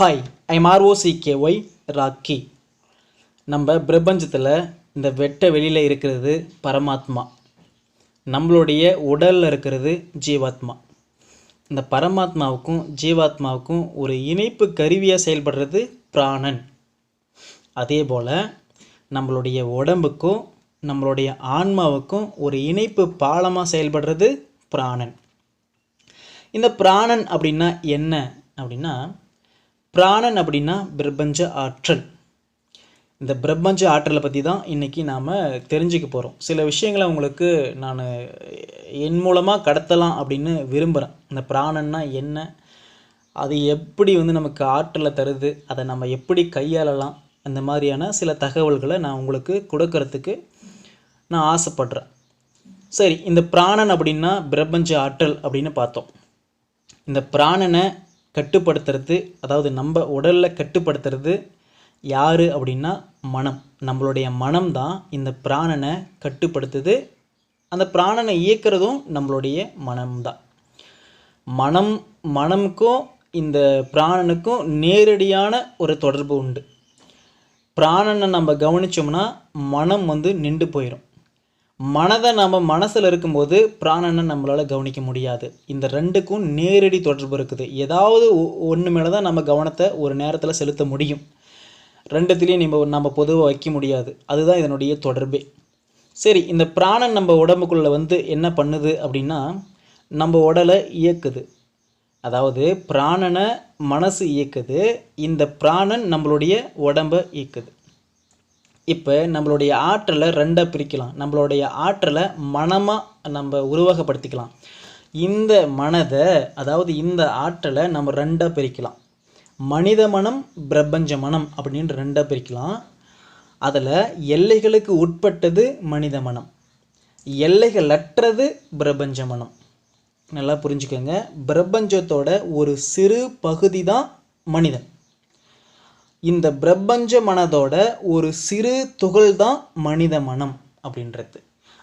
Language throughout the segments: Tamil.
Hi I K Y Rocky நம்ம பிரபஞ்சத்தில் இந்த வெட்ட வெளியில் இருக்கிறது பரமாத்மா. நம்மளுடைய உடலில் இருக்கிறது ஜீவாத்மா. இந்த பரமாத்மாவுக்கும் ஜீவாத்மாவுக்கும் ஒரு இணைப்பு கருவியாக செயல்படுறது பிராணன். அதே போல் நம்மளுடைய உடம்புக்கும் நம்மளுடைய ஆன்மாவுக்கும் ஒரு இணைப்பு பாலமாக செயல்படுறது பிராணன். இந்த பிராணன் அப்படின்னா என்ன? அப்படின்னா பிராணன் அப்படின்னா பிரபஞ்ச ஆற்றல். இந்த பிரபஞ்ச ஆற்றலை பற்றி தான் இன்றைக்கி நாம் தெரிஞ்சுக்க போகிறோம் சில விஷயங்களை உங்களுக்கு நான் என் மூலமாக கடத்தலாம் அப்படின்னு விரும்புகிறேன் இந்த பிராணன்னா என்ன? அது எப்படி வந்து நமக்கு ஆற்றலை தருது? அதை நம்ம எப்படி கையாளலாம்? அந்த மாதிரியான சில தகவல்களை நான் உங்களுக்கு கொடுக்கறதுக்கு நான் ஆசைப்படுறேன். சரி இந்த பிராணன் அப்படின்னா பிரபஞ்ச ஆற்றல் அப்படின்னு பார்த்தோம். இந்த பிராணனை கட்டுப்படுத்துறது அதாவது நம்ம உடலில் கட்டுப்படுத்துறது யார் அப்படின்னா மனம். நம்மளுடைய மனம் தான் இந்த பிராணனை கட்டுப்படுத்துது. அந்த பிராணனை இயக்கிறதும் நம்மளுடைய மனம்தான் மனம் மனமுக்கும் இந்த பிராணனுக்கும் நேரடியான ஒரு தொடர்பு உண்டு. பிராணனை நம்ம கவனித்தோம்னா மனம் வந்து நின்று போயிடும் மனதை நம்ம மனசில் இருக்கும்போது பிராணனை நம்மளால் கவனிக்க முடியாது. இந்த ரெண்டுக்கும் நேரடி தொடர்பு இருக்குது. ஏதாவது ஒன்று மேலே தான் நம்ம கவனத்தை ஒரு நேரத்தில் செலுத்த முடியும். ரெண்டுத்துலேயும் நம்ம நம்ம பொதுவாக வைக்க முடியாது. அதுதான் இதனுடைய தொடர்பே. சரி இந்த பிராணன் நம்ம உடம்புக்குள்ளே வந்து என்ன பண்ணுது அப்படின்னா நம்ம உடலை இயக்குது. அதாவது பிராணனை மனசு இயக்குது இந்த பிராணன் நம்மளுடைய உடம்பை இயக்குது. இப்போ நம்மளுடைய ஆற்றலை ரெண்டாக பிரிக்கலாம். நம்மளுடைய ஆற்றலை மனமாக நம்ம உருவகப்படுத்திக்கலாம். இந்த மனதை அதாவது இந்த ஆற்றலை நம்ம ரெண்டாக பிரிக்கலாம். மனித மனம் பிரபஞ்ச மனம் அப்படின்னு ரெண்டாக பிரிக்கலாம். அதில் எல்லைகளுக்கு உட்பட்டது மனித மனம். எல்லைகளற்றது பிரபஞ்ச மனம். நல்லா புரிஞ்சுக்கோங்க. பிரபஞ்சத்தோட ஒரு சிறு பகுதி தான் மனிதன். இந்த பிரபஞ்ச மனதோட ஒரு சிறு துகள் தான் மனித மனம் அப்படின்றது.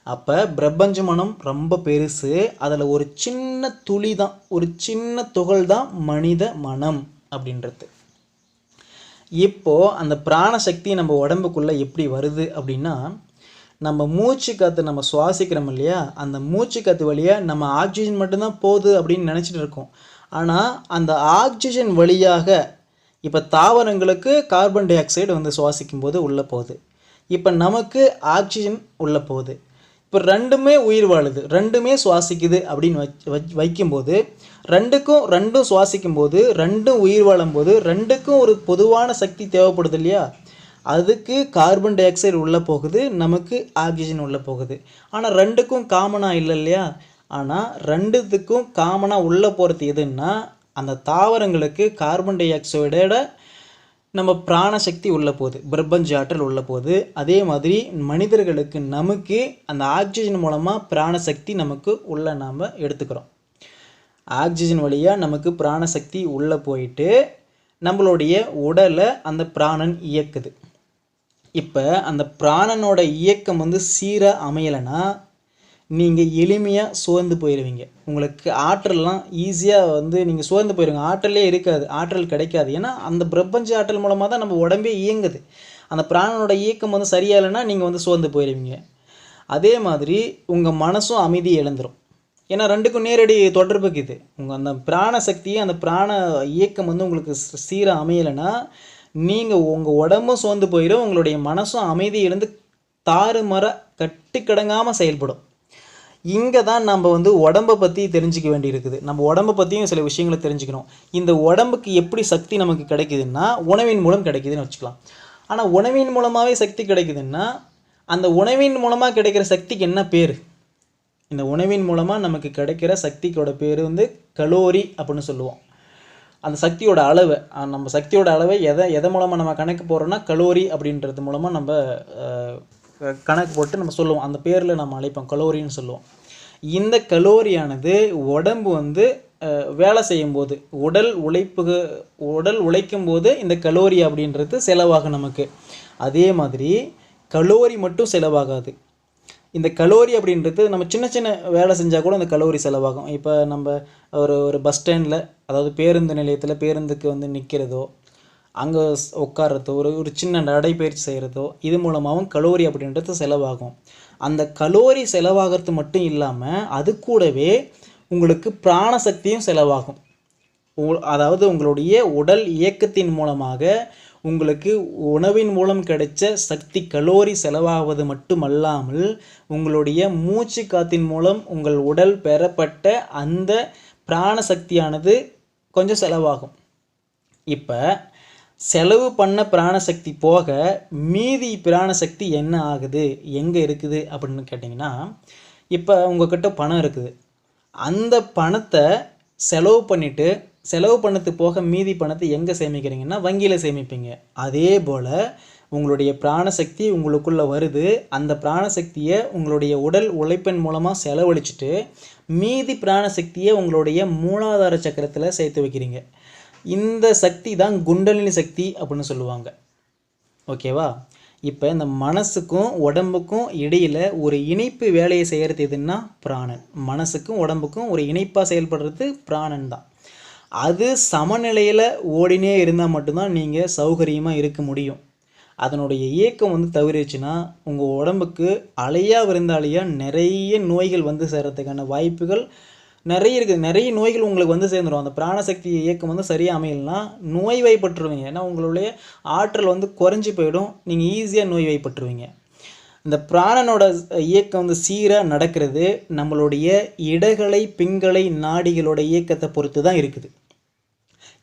அப்போ பிரபஞ்ச மனம் ரொம்ப பெருசு அதில் ஒரு சின்ன துளி தான் ஒரு சின்ன துகள் தான் மனித மனம் அப்படின்றது. இப்போது அந்த பிராணசக்தி நம்ம உடம்புக்குள்ளே எப்படி வருது அப்படின்னா நம்ம மூச்சு காற்று நம்ம சுவாசிக்கிறோம் இல்லையா? அந்த மூச்சு காற்று வழியாக நம்ம ஆக்சிஜன் மட்டும்தான் போகுது அப்படின்னு நினச்சிட்டு இருக்கோம். ஆனால் அந்த ஆக்சிஜன் வழியாக இப்போ தாவரங்களுக்கு கார்பன் டை ஆக்சைடு வந்து சுவாசிக்கும் போது உள்ளே போகுது. இப்போ நமக்கு ஆக்சிஜன் உள்ளே போகுது. இப்போ ரெண்டுமே உயிர் வாழுது. ரெண்டுமே சுவாசிக்குது அப்படின்னு வச் வைக்கும்போது ரெண்டுக்கும் ரெண்டும் சுவாசிக்கும் போது ரெண்டும் உயிர் வாழும் போது ரெண்டுக்கும் ஒரு பொதுவான சக்தி தேவைப்படுது இல்லையா? அதுக்கு கார்பன் டை ஆக்சைடு உள்ளே போகுது நமக்கு ஆக்சிஜன் உள்ளே போகுது. ஆனால் ரெண்டுக்கும் காமனாக இல்லை இல்லையா? ஆனால் ரெண்டுத்துக்கும் காமனாக உள்ளே போகிறது எதுன்னா அந்த தாவரங்களுக்கு கார்பன் டை ஆக்சைடோட நம்ம பிராணசக்தி உள்ள போகுது. பிரபஞ்ச ஆற்றல் உள்ள போகுது. அதே மாதிரி மனிதர்களுக்கு நமக்கு அந்த ஆக்சிஜன் மூலமாக பிராணசக்தி நமக்கு உள்ளே நாம் எடுத்துக்கிறோம். ஆக்சிஜன் வழியாக நமக்கு பிராணசக்தி உள்ளே போயிட்டு நம்மளுடைய உடலை அந்த பிராணன் இயக்குது. இப்போ அந்த பிராணனோட இயக்கம் வந்து சீராக அமையலைன்னா நீங்கள் எளிமையாக சோர்ந்து போயிடுவீங்க உங்களுக்கு ஆற்றல்லாம் ஈஸியாக வந்து நீங்கள் சோர்ந்து போயிடுங்க ஆற்றலே இருக்காது. ஆற்றல் கிடைக்காது. ஏன்னா அந்த பிரபஞ்ச ஆற்றல் மூலமாக தான் நம்ம உடம்பே இயங்குது. அந்த பிராணனோட இயக்கம் வந்து சரியாகலைன்னா நீங்கள் வந்து சோர்ந்து போயிடுவீங்க அதே மாதிரி உங்கள் மனசும் அமைதி இழந்துடும் ஏன்னா ரெண்டுக்கும் நேரடி தொடர்பு இருக்குது. உங்கள் அந்த பிராண சக்தியை அந்த பிராண இயக்கம் வந்து உங்களுக்கு சீராக அமையலைன்னா நீங்கள் உங்கள் உடம்பும் சோர்ந்து போயிடும் உங்களுடைய மனசும் அமைதி இழந்து தாறுமாற கட்டி கடங்காமல் செயல்படும். இங்கே தான் நம்ம வந்து உடம்பை பற்றி தெரிஞ்சிக்க வேண்டியிருக்குது. நம்ம உடம்பை பற்றியும் சில விஷயங்களை தெரிஞ்சுக்கணும். இந்த உடம்புக்கு எப்படி சக்தி நமக்கு கிடைக்குதுன்னா உணவின் மூலம் கிடைக்குதுன்னு வச்சுக்கலாம். ஆனால் உணவின் மூலமாகவே சக்தி கிடைக்குதுன்னா அந்த உணவின் மூலமாக கிடைக்கிற சக்திக்கு என்ன பேர்? இந்த உணவின் மூலமாக நமக்கு கிடைக்கிற சக்திக்கோட பேர் வந்து கலோரி அப்படின்னு சொல்லுவோம். அந்த சக்தியோட அளவு நம்ம சக்தியோட அளவை எதை எதை மூலமாக நம்ம கணக்கு போகிறோன்னா கலோரி அப்படின்றது மூலமாக நம்ம கணக்கு போட்டு நம்ம சொல்லுவோம். அந்த பேரில் நம்ம அழைப்போம். கலோரின்னு சொல்லுவோம். இந்த கலோரியானது உடம்பு வந்து வேலை செய்யும் போது உடல் உழைப்பு உடல் உழைக்கும் போது இந்த கலோரி அப்படின்றது செலவாகும் நமக்கு. அதே மாதிரி கலோரி மட்டும் செலவாகாது. இந்த கலோரி அப்படின்றது நம்ம சின்ன சின்ன வேலை செஞ்சால் கூட அந்த கலோரி செலவாகும். இப்போ நம்ம ஒரு ஒரு பஸ் ஸ்டாண்டில் அதாவது பேருந்து நிலையத்தில் பேருந்துக்கு வந்து நிற்கிறதோ அங்கே உட்காரதோ ஒரு ஒரு சின்ன நடைபயிற்சி செய்கிறதோ இது மூலமாகவும் கலோரி அப்படின்றது செலவாகும். அந்த கலோரி செலவாகிறது மட்டும் இல்லாமல் அது கூடவே உங்களுக்கு பிராணசக்தியும் செலவாகும். அதாவது உங்களுடைய உடல் இயக்கத்தின் மூலமாக உங்களுக்கு உணவின் மூலம் கிடைச்ச சக்தி கலோரி செலவாவது மட்டுமல்லாமல் உங்களுடைய மூச்சு காத்தின் மூலம் உங்கள் உடல் பெறப்பட்ட அந்த பிராணசக்தியானது கொஞ்சம் செலவாகும். இப்போ செலவு பண்ண பிராணசக்தி போக மீதி பிராணசக்தி என்ன ஆகுது? எங்கே இருக்குது? அப்படின்னு கேட்டிங்கன்னா இப்போ உங்ககிட்ட பணம் இருக்குது. அந்த பணத்தை செலவு பண்ணிவிட்டு செலவு பண்ணது போக மீதி பணத்தை எங்கே சேமிக்கிறீங்கன்னா வங்கியில் சேமிப்பீங்க. அதே போல் உங்களுடைய பிராணசக்தி உங்களுக்குள்ளே வருது. அந்த பிராணசக்தியை உங்களுடைய உடல் உழைப்பின் மூலமாக செலவழிச்சிட்டு மீதி பிராணசக்தியை உங்களுடைய மூலாதார சக்கரத்தில் சேர்த்து வைக்கிறீங்க. இந்த சக்தி தான் குண்டலினி சக்தி அப்படின்னு சொல்லுவாங்க. ஓகேவா? இப்போ இந்த மனசுக்கும் உடம்புக்கும் இடையில் ஒரு இணைப்பு வேலையை செய்கிறது எதுன்னா பிராணன். மனசுக்கும் உடம்புக்கும் ஒரு இணைப்பாக செயல்படுறது பிராணன் தான். அது சமநிலையில் ஓடினே இருந்தால் மட்டும்தான் நீங்கள் சௌகரியமாக இருக்க முடியும். அதனுடைய இயக்கம் வந்து தவிரிச்சுன்னா உங்கள் உடம்புக்கு அலையாக விருந்தாளியா நிறைய நோய்கள் வந்து சேர்கிறதுக்கான வாய்ப்புகள் நிறைய இருக்குது. நிறைய நோய்கள் உங்களுக்கு வந்து சேர்ந்துடும் அந்த பிராணசக்தி இயக்கம் வந்து சரியாக அமையலனா நோய் வாய்ப்பட்டுருவீங்க ஏன்னா உங்களுடைய ஆற்றல் வந்து குறைஞ்சி போயிடும். நீங்கள் ஈஸியாக நோய் வாய்ப்பட்டுருவீங்க இந்த பிராணனோட இயக்கம் வந்து சீராக நடக்கிறது நம்மளுடைய இடகலை பிங்களை நாடிகளோட இயக்கத்தை பொறுத்து தான் இருக்குது.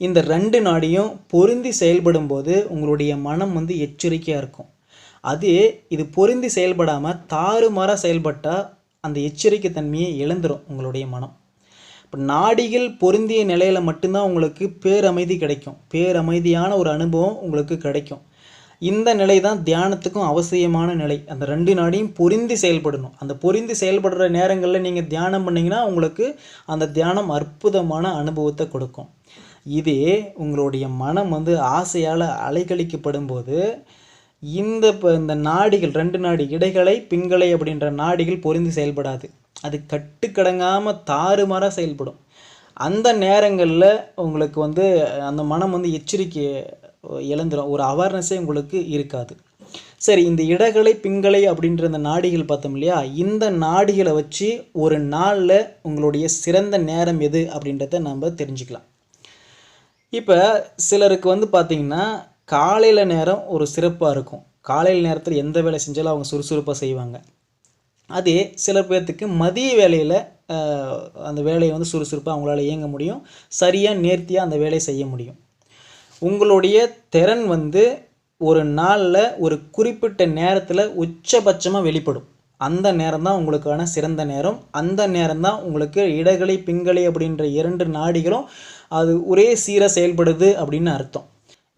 இந்த ரெண்டு நாடியும் பொருந்தி செயல்படும் போது உங்களுடைய மனம் வந்து எச்சரிக்கையாக இருக்கும். அது இது பொருந்தி செயல்படாமல் தாறுமாறாக செயல்பட்டால் அந்த எச்சரிக்கை தன்மையை இழந்துரும் உங்களுடைய மனம். இப்போ நாடிகள் பொருந்திய நிலையில் மட்டும்தான் உங்களுக்கு பேரமைதி கிடைக்கும். பேரமைதியான ஒரு அனுபவம் உங்களுக்கு கிடைக்கும். இந்த நிலை தான் தியானத்துக்கும் அவசியமான நிலை. அந்த ரெண்டு நாடியும் பொருந்தி செயல்படணும். அந்த பொருந்தி செயல்படுற நேரங்களில் நீங்கள் தியானம் பண்ணீங்கன்னா உங்களுக்கு அந்த தியானம் அற்புதமான அனுபவத்தை கொடுக்கும். இதே உங்களுடைய மனம் வந்து ஆசையால் அலைக்கழிக்கப்படும் போது இந்த இப்போ இந்த நாடிகள் ரெண்டு நாடி இடைகளை பிங்களை அப்படின்ற நாடிகள் பொருந்தி செயல்படாது. அது கட்டுக்கடங்காமல் தாறுமாறாக செயல்படும். அந்த நேரங்களில் உங்களுக்கு வந்து அந்த மனம் வந்து எச்சரிக்கை இழந்துடும் ஒரு அவேர்னஸே உங்களுக்கு இருக்காது. சரி இந்த இடகலை பிங்களை அப்படின்ற இந்த நாடிகள் பார்த்தோம் இல்லையா? இந்த நாடிகளை வச்சு ஒரு நாளில் உங்களுடைய சிறந்த நேரம் எது அப்படின்றத நம்ம தெரிஞ்சுக்கலாம். இப்போ சிலருக்கு வந்து பார்த்தீங்கன்னா காலையில் நேரம் ஒரு சிறப்பாக இருக்கும். காலையில் நேரத்தில் எந்த வேலை செஞ்சாலும் அவங்க சுறுசுறுப்பாக செய்வாங்க. அதே சில பேர்த்துக்கு மதிய வேலையில் அந்த வேலையை வந்து சுறுசுறுப்பாக அவங்களால இயங்க முடியும். சரியாக நேர்த்தியாக அந்த வேலையை செய்ய முடியும். உங்களுடைய திறன் வந்து ஒரு நாளில் ஒரு குறிப்பிட்ட நேரத்தில் உச்சபட்சமாக வெளிப்படும். அந்த நேரம் தான் உங்களுக்கான சிறந்த நேரம். அந்த நேரம் தான் உங்களுக்கு இடகலை பிங்களை அப்படின்ற இரண்டு நாடிகளும் அது ஒரே சீராக செயல்படுது அப்படின்னு அர்த்தம்.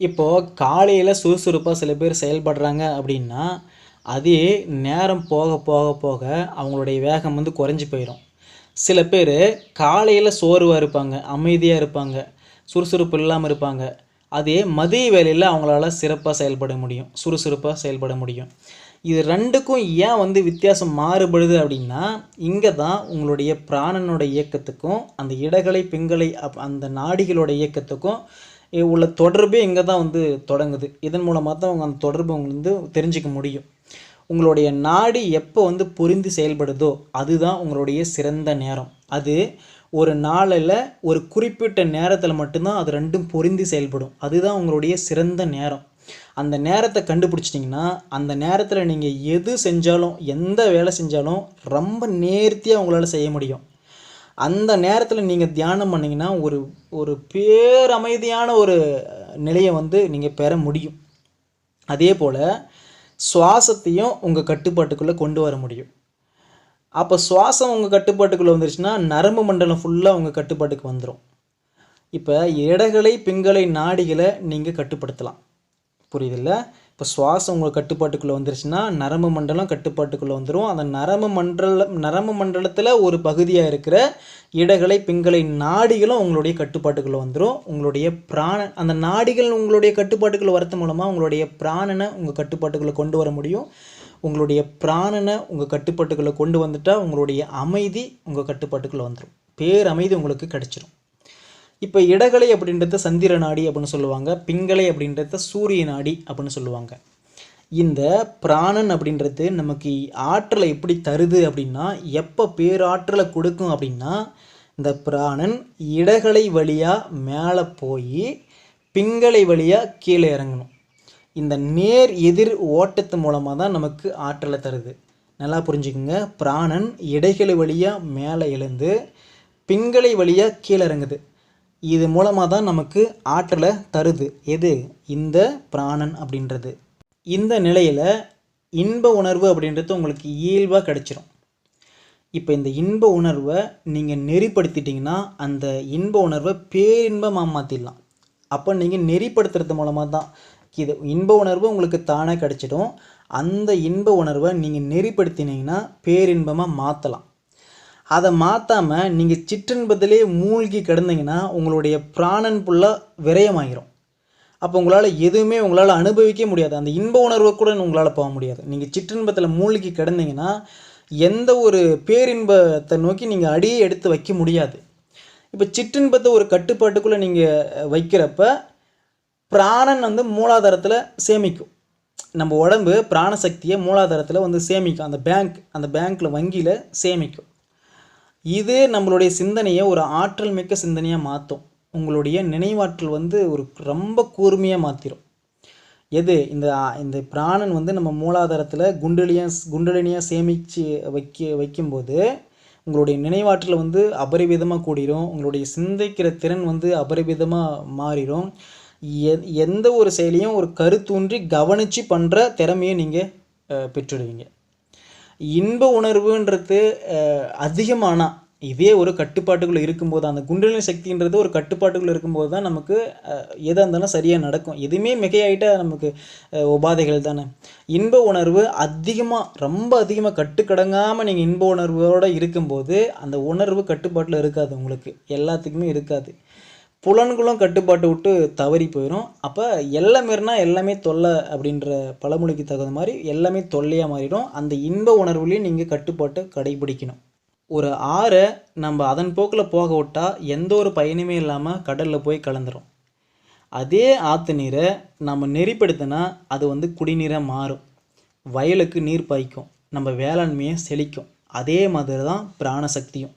இப்போது காலையில் சுறுசுறுப்பாக சில பேர் செயல்படுறாங்க அப்படின்னா அதே நேரம் போக போக போக அவங்களுடைய வேகம் வந்து குறைஞ்சி போயிடும் சில பேர் காலையில் சோர்வாக இருப்பாங்க அமைதியாக இருப்பாங்க சுறுசுறுப்பு இல்லாமல் இருப்பாங்க. அதே மதிய வேலையில் அவங்களால சிறப்பாக செயல்பட முடியும் சுறுசுறுப்பாக செயல்பட முடியும். இது ரெண்டுக்கும் ஏன் வந்து வித்தியாசம் மாறுபடுது அப்படின்னா இங்கே தான் உங்களுடைய பிராணனோட இயக்கத்துக்கும் அந்த இடகலை பிங்களை அப் அந்த நாடிகளோட இயக்கத்துக்கும் உள்ள தொடர்பே இங்கே தான் வந்து தொடங்குது. இதன் மூலமாக தான் அவங்க அந்த தொடர்பு வந்து தெரிஞ்சுக்க முடியும். உங்களுடைய நாடி எப்போ வந்து புரிந்து செயல்படுதோ அதுதான் உங்களுடைய சிறந்த நேரம். அது ஒரு நாளில் ஒரு குறிப்பிட்ட நேரத்தில் மட்டும்தான் அது ரெண்டும் பொருந்தி செயல்படும். அதுதான் உங்களுடைய சிறந்த நேரம். அந்த நேரத்தை கண்டுபிடிச்சிட்டிங்கன்னா அந்த நேரத்தில் நீங்கள் எது செஞ்சாலும் எந்த வேலை செஞ்சாலும் ரொம்ப நேர்த்தியாக உங்களால் செய்ய முடியும். அந்த நேரத்தில் நீங்கள் தியானம் பண்ணிங்கன்னா ஒரு ஒரு பேரமைதியான ஒரு நிலையை வந்து நீங்கள் பெற முடியும். அதே போல் சுவாசத்தையும் உங்கள் கட்டுப்பாட்டுக்குள்ளே கொண்டு வர முடியும். அப்போ சுவாசம் உங்கள் கட்டுப்பாட்டுக்குள்ளே வந்துருச்சுன்னா நரம்பு மண்டலம் ஃபுல்லாக உங்கள் கட்டுப்பாட்டுக்கு வந்துடும் இப்போ இடகளை பிங்களை நாடிகளை நீங்கள் கட்டுப்படுத்தலாம். புரியுதில்ல? இப்போ சுவாசம் உங்கள் கட்டுப்பாட்டுக்குள்ளே வந்துருச்சுன்னா நரம்பு மண்டலம் கட்டுப்பாட்டுக்குள்ளே வந்துடும் அந்த நரம்பு மண்டல நரம்பு மண்டலத்தில் ஒரு பகுதியாக இருக்கிற இடகளை பிங்களை நாடிகளும் உங்களுடைய கட்டுப்பாட்டுக்குள்ளே வந்துடும் உங்களுடைய பிராண அந்த நாடிகள் உங்களுடைய கட்டுப்பாட்டுக்குள்ளே வரது மூலமாக உங்களுடைய பிராணனை உங்கள் கட்டுப்பாட்டுக்குள்ளே கொண்டு வர முடியும். உங்களுடைய பிராணனை உங்கள் கட்டுப்பாட்டுக்குள்ளே கொண்டு வந்துட்டால் உங்களுடைய அமைதி உங்கள் கட்டுப்பாட்டுக்குள்ளே வந்துடும் பேரமைதி உங்களுக்கு கிடச்சிரும். இப்போ இடகலை அப்படின்றத சந்திர நாடி அப்படின்னு சொல்லுவாங்க பிங்களை அப்படின்றத சூரிய நாடி அப்படின்னு சொல்லுவாங்க. இந்த பிராணன் அப்படின்றது நமக்கு ஆற்றலை எப்படி தருது அப்படின்னா எப்போ பேராற்றலை கொடுக்கும் அப்படின்னா இந்த பிராணன் இடகலை வழியாக மேலே போய் பிங்களை வழியாக கீழே இறங்கணும். இந்த நேர் எதிர் ஓட்டத்து மூலமாக தான் நமக்கு ஆற்றலை தருது. நல்லா புரிஞ்சுக்குங்க. பிராணன் இடைகளை வழியாக மேலே எழுந்து பிங்களை வழியாக கீழே இறங்குது. இது மூலமாக தான் நமக்கு ஆற்றலை தருது. எது? இந்த பிராணன் அப்படின்றது. இந்த நிலையில் இன்ப உணர்வு அப்படின்றது உங்களுக்கு இயல்பாக கிடச்சிரும். இப்போ இந்த இன்ப உணர்வை நீங்கள் நெறிப்படுத்திட்டிங்கன்னா அந்த இன்ப உணர்வை பேரின்பமாக மாற்றிடலாம் அப்போ நீங்கள் நெறிப்படுத்துறது மூலமாக தான். இது இன்ப உணர்வு உங்களுக்கு தானே கிடச்சிடும். அந்த இன்ப உணர்வை நீங்கள் நெறிப்படுத்தினீங்கன்னா பேரின்பமாக மாற்றலாம் அதை மாற்றாமல் நீங்கள் சிற்றின்பத்திலே மூழ்கி கிடந்தீங்கன்னா உங்களுடைய பிராணன் ஃபுல்லாக விரயமாகிரும் அப்போ உங்களால் எதுவுமே உங்களால் அனுபவிக்க முடியாது. அந்த இன்ப உணர்வை கூட உங்களால் போக முடியாது. நீங்கள் சிற்றின்பத்தில் மூழ்கி கிடந்தீங்கன்னா எந்த ஒரு பேரின்பத்தை நோக்கி நீங்கள் அடியே எடுத்து வைக்க முடியாது. இப்போ சிற்றின்பத்தை ஒரு கட்டுப்பாட்டுக்குள்ளே நீங்கள் வைக்கிறப்ப பிராணன் வந்து மூலாதாரத்தில் சேமிக்கும். நம்ம உடம்பு பிராணசக்தியை மூலாதாரத்தில் வந்து சேமிக்கும். அந்த பேங்க் அந்த பேங்க்கில் வங்கியில் சேமிக்கும். இது நம்மளுடைய சிந்தனையை ஒரு ஆற்றல் மிக்க சிந்தனையாக மாற்றும் உங்களுடைய நினைவாற்றல் வந்து ஒரு ரொம்ப கூர்மையாக மாற்றிடும் எது? இந்த இந்த பிராணன் வந்து நம்ம மூலாதாரத்தில் குண்டலியாக குண்டலினியாக சேமித்து வைக்க வைக்கும்போது உங்களுடைய நினைவாற்றல் வந்து அபரிவிதமாக கூடிரும். உங்களுடைய சிந்திக்கிற திறன் வந்து அபரிவிதமாக மாறிடும் எ எந்த ஒரு செயலையும் ஒரு கருத்தூன்றி கவனித்து பண்ணுற திறமையை நீங்கள் பெற்றுடுவீங்க. இன்ப உணர்வுன்றது அதிகமானா இதே ஒரு கட்டுப்பாட்டுக்குள்ளே இருக்கும்போது அந்த குண்டலினி சக்தின்றது ஒரு கட்டுப்பாட்டுக்குள்ளே இருக்கும்போது தான் நமக்கு எதாக இருந்தாலும் சரியாக நடக்கும். எதுவுமே மிகையாயிட்டால் நமக்கு உபாதைகள் தானே. இன்ப உணர்வு அதிகமாக ரொம்ப அதிகமாக கட்டுக்கடங்காமல் நீங்கள் இன்ப உணர்வோடு இருக்கும்போது அந்த உணர்வு கட்டுப்பாட்டில் இருக்காது உங்களுக்கு. எல்லாத்துக்குமே இருக்காது. புலன்களும் கட்டுப்பாட்டு விட்டு தவறி போயிடும் அப்போ எல்லாம் மாரினா எல்லாமே தொல்லை அப்படின்ற பழமொழிக்கு தகுந்த மாதிரி எல்லாமே தொல்லையாக மாறிடும். அந்த இன்ப உணர்வுலேயும் நீங்கள் கட்டுப்பாட்டை கடைபிடிக்கணும். ஒரு ஆறை நம்ம அதன் போக்கில் போக விட்டால் எந்த ஒரு பயனுமே இல்லாமல் கடலில் போய் கலந்துரும். அதே ஆற்று நீரை நம்ம நெறிப்படுத்தினா அது வந்து குடிநீராக மாறும். வயலுக்கு நீர் பாய்க்கும். நம்ம வேளாண்மையை செழிக்கும். அதே மாதிரி தான் பிராணசக்தியும்.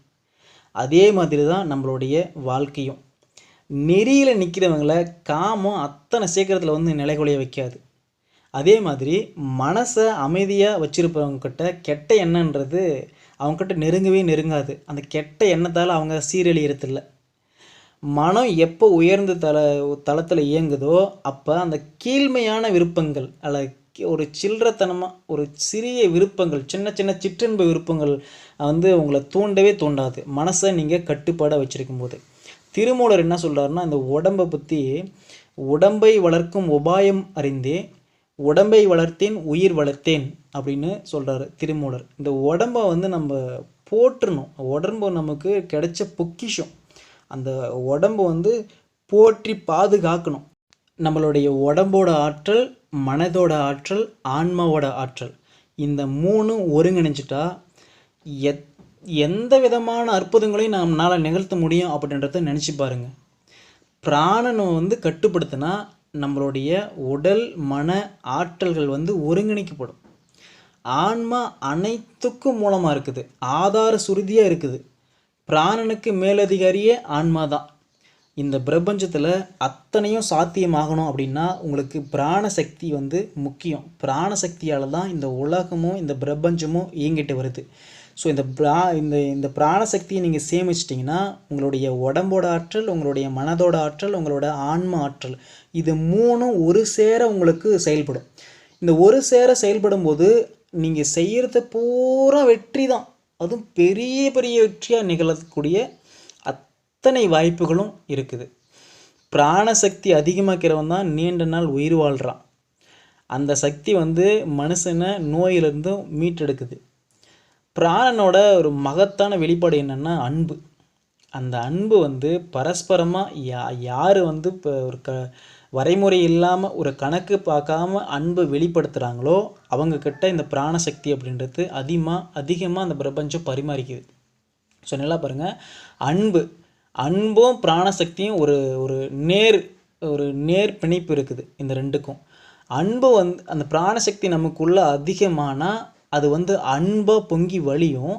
அதே மாதிரி தான் நம்மளுடைய வாழ்க்கையும். நெறியில் நிற்கிறவங்களை காமம் அத்தனை சீக்கிரத்தில் வந்து நிலைகுலைய வைக்காது. அதே மாதிரி மனசை அமைதியாக வச்சுருப்பவங்கக்கிட்ட கெட்ட எண்ணன்றது அவங்கக்கிட்ட நெருங்கவே நெருங்காது. அந்த கெட்ட எண்ணத்தால் அவங்க சீரழியறதில்ல. மனம் எப்போ உயர்ந்த தல தளத்தில் இயங்குதோ அப்போ அந்த கீழ்மையான விருப்பங்கள் அல்ல ஒரு சில்லறத்தனமாக ஒரு சிறிய விருப்பங்கள் சின்ன சின்ன சிற்றின்ப விருப்பங்கள் வந்து உங்களை தூண்டவே தூண்டாது. மனசை நீங்கள் கட்டுப்பாடாக வச்சுருக்கும் போது திருமூலர் என்ன சொல்கிறாருன்னா இந்த உடம்பை பற்றி உடம்பை வளர்க்கும் உபாயம் அறிந்தே உடம்பை வளர்த்தேன் உயிர் வளர்த்தேன் அப்படின்னு சொல்கிறாரு திருமூலர். இந்த உடம்பை வந்து நம்ம போற்றணும். உடம்பு நமக்கு கிடைச்ச பொக்கிஷம். அந்த உடம்பு வந்து போற்றி பாதுகாக்கணும். நம்மளுடைய உடம்போட ஆற்றல் மனதோட ஆற்றல் ஆன்மாவோட ஆற்றல். இந்த மூணும் ஒருங்கிணைஞ்சிட்டா எத் எந்த விதமான அற்புதங்களையும் நம்மளால் நிகழ்த்த முடியும் அப்படின்றத நினச்சி பாருங்கள் பிராணனை வந்து கட்டுப்படுத்தினா நம்மளுடைய உடல் மன ஆற்றல்கள் வந்து ஒருங்கிணைக்கப்படும். ஆன்மா அனைத்துக்கும் மூலமாக இருக்குது. ஆதார சுருதியாக இருக்குது. பிராணனுக்கு மேலதிகாரியே ஆன்மா தான். இந்த பிரபஞ்சத்தில் அத்தனையும் சாத்தியமாகணும் அப்படின்னா உங்களுக்கு பிராணசக்தி வந்து முக்கியம். பிராணசக்தியால் தான் இந்த உலகமும் இந்த பிரபஞ்சமும் இயங்கிட்டு வருது. ஸோ இந்த பிரா இந்த இந்த பிராணசக்தியை நீங்கள் சேமிச்சிட்டிங்கன்னா உங்களுடைய உடம்போட ஆற்றல் உங்களுடைய மனதோட ஆற்றல் உங்களோட ஆன்ம ஆற்றல் இது மூணும் ஒரு சேர உங்களுக்கு செயல்படும். இந்த ஒரு சேர செயல்படும் போது நீங்கள் செய்கிறது பூரா வெற்றி தான். அதுவும் பெரிய பெரிய வெற்றியாக நிகழக்கூடிய அத்தனை வாய்ப்புகளும் இருக்குது. பிராணசக்தி அதிகமாக்கிறவன் தான் நீண்ட நாள் உயிர் வாழ்கிறான் அந்த சக்தி வந்து மனுஷனை நோயிலிருந்தும் மீட்டெடுக்குது. பிராணனோட ஒரு மகத்தான வெளிப்பாடு என்னென்னா அன்பு. அந்த அன்பு வந்து பரஸ்பரமாக யா யார் வந்து இப்போ ஒரு க வரைமுறை இல்லாமல் ஒரு கணக்கு பார்க்காம அன்பு வெளிப்படுத்துகிறாங்களோ அவங்கக்கிட்ட இந்த பிராணசக்தி அப்படின்றது அதிகமாக அதிகமாக அந்த பிரபஞ்சம் பரிமாறிக்குது. ஸோ நல்லா பாருங்கள் அன்பு அன்பும் பிராணசக்தியும் ஒரு ஒரு நேர் ஒரு நேர் பிணைப்பு இருக்குது இந்த ரெண்டுக்கும். அன்பு வந்து அந்த பிராணசக்தி நமக்குள்ளே அதிகமானால் அது வந்து அன்பாக பொங்கி வழியும்.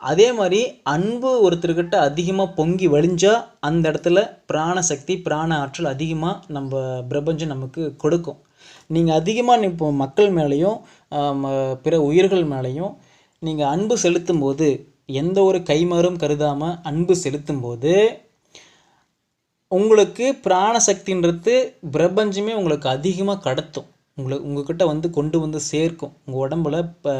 அதே மாதிரி அன்பு ஒருத்தர்கிட்ட அதிகமாக பொங்கி வழிஞ்சால் அந்த இடத்துல பிராணசக்தி பிராண ஆற்றல் அதிகமாக நம்ம பிரபஞ்சம் நமக்கு கொடுக்கும். நீங்கள் அதிகமாக இப்போ மக்கள் மேலேயும் பிற உயிர்கள் மேலேயும் நீங்கள் அன்பு செலுத்தும் போது எந்த ஒரு கைமாறும் கருதாமல் அன்பு செலுத்தும் போது உங்களுக்கு பிராணசக்தின்றது பிரபஞ்சமே உங்களுக்கு அதிகமாக கடத்தும். உங்களை உங்ககிட்ட வந்து கொண்டு வந்து சேர்க்கும். உங்கள் உடம்புல இப்போ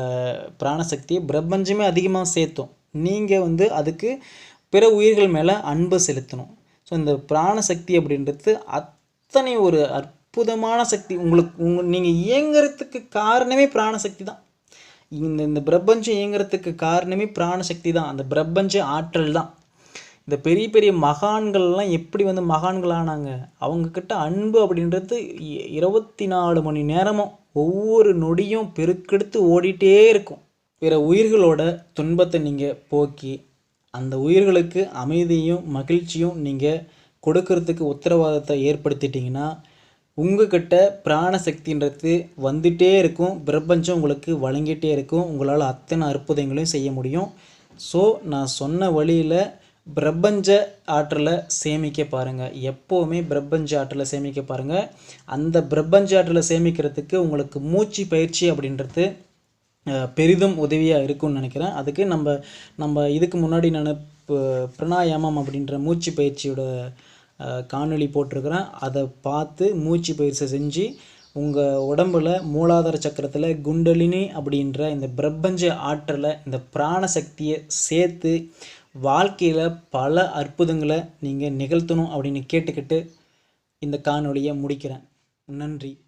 பிராணசக்தியை பிரபஞ்சமே அதிகமாக சேர்த்தும். நீங்கள் வந்து அதுக்கு பிற உயிர்கள் மேலே அன்பை செலுத்தணும். ஸோ இந்த பிராணசக்தி அப்படின்றது அத்தனை ஒரு அற்புதமான சக்தி. உங்களுக்கு உங்க நீங்கள் இயங்குறதுக்கு காரணமே பிராணசக்தி தான். இந்த இந்த பிரபஞ்சம் இயங்குறதுக்கு காரணமே பிராணசக்தி தான். அந்த பிரபஞ்ச ஆற்றல் தான். இந்த பெரிய பெரிய மகான்கள்லாம் எப்படி வந்து மகான்கள் ஆனாங்க அவங்கக்கிட்ட அன்பு அப்படின்றது இ- இருபத்தி நாலு மணி நேரமும் ஒவ்வொரு நொடியும் பெருக்கெடுத்து ஓடிட்டே இருக்கும். பிற உயிர்களோட துன்பத்தை நீங்கள் போக்கி அந்த உயிர்களுக்கு அமைதியும் மகிழ்ச்சியும் நீங்கள் கொடுக்கறதுக்கு உத்தரவாதத்தை ஏற்படுத்திட்டிங்கன்னா உங்ககிட்ட பிராணசக்தின்றது வந்துட்டே இருக்கும். பிரபஞ்சம் உங்களுக்கு வழங்கிட்டே இருக்கும். உங்களால் அத்தனை அற்புதங்களையும் செய்ய முடியும். ஸோ நான் சொன்ன வழியில் பிரபஞ்ச ஆற்றலை சேமிக்க பாருங்கள் எப்போவுமே பிரபஞ்ச ஆற்றலை சேமிக்க பாருங்கள் அந்த பிரபஞ்ச ஆற்றலை சேமிக்கிறதுக்கு உங்களுக்கு மூச்சு பயிற்சி அப்படின்றது பெரிதும் உதவியாக இருக்கும்னு நினைக்கிறேன். அதுக்கு நம்ம நம்ம இதுக்கு முன்னாடி நான் பிரணாயாமம் அப்படின்ற மூச்சு பயிற்சியோட காணொளி போட்டிருக்கிறேன். அதை பார்த்து மூச்சு பயிற்சி செஞ்சு உங்கள் உடம்புல மூலாதார சக்கரத்தில் குண்டலினி அப்படின்ற இந்த பிரபஞ்ச ஆற்றலை இந்த பிராணசக்தியை சேர்த்து வாழ்க்கையில் பல அற்புதங்களை நீங்கள் நிகழ்த்தணும் அப்படின்னு கேட்டுக்கிட்டு இந்த காணொலியை முடிக்கிறேன். நன்றி.